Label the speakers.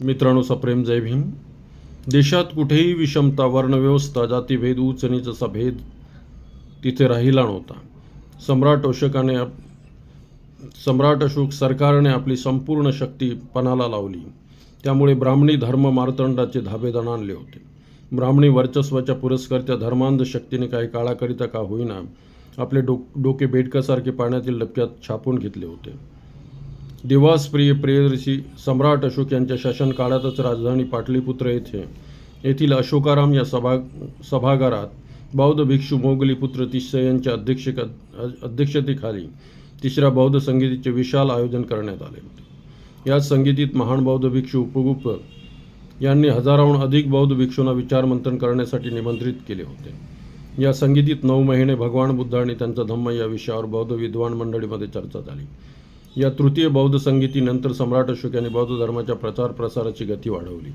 Speaker 1: मित्रांनो सप्रेम जय भीम. देशात कुठेही विषमता वर्णव्यवस्था जातीभेद उच्च असा भेद तिथे राहिला नव्हता. सम्राट अशोकाने सम्राट अशोक सरकारने आपली संपूर्ण शक्ती पणाला लावली. त्यामुळे ब्राह्मणी धर्म मार्तंडाचे धाबे दणाणले होते. ब्राह्मणी वर्चस्वाच्या पुरस्कर्त्या धर्मांध शक्तीने काही काळाकरिता का होईना आपले डो डोके बेडकासारखे पाण्यातील डबक्यात छापून घेतले होते. देवासप्रिय प्रेयदर्शी सम्राट अशोक यांच्या शासनकाळातच राजधानी पाटलीपुत्र येथे. येथील अशोकाराम या सभा सभागारात बौद्ध भिक्षू मोगली पुत्र यांच्या अध्यक्षक अध्यक्षतेखाली तिसऱ्या बौद्ध संगीतीचे विशाल आयोजन करण्यात आले होते. या संगीतीत महान बौद्ध भिक्षू उपगुप्त यांनी हजाराहून अधिक बौद्ध भिक्षूंना विचारमंथन करण्यासाठी निमंत्रित केले होते. या संगीतीत नऊ महिने भगवान बुद्ध आणि त्यांचा धम्म या विषयावर बौद्ध विद्वान मंडळीमध्ये चर्चा झाली. या तृतीय बौद्ध संगीतीनंतर सम्राट अशोक यांनी बौद्ध धर्माच्या प्रचार प्रसाराची गती वाढवली.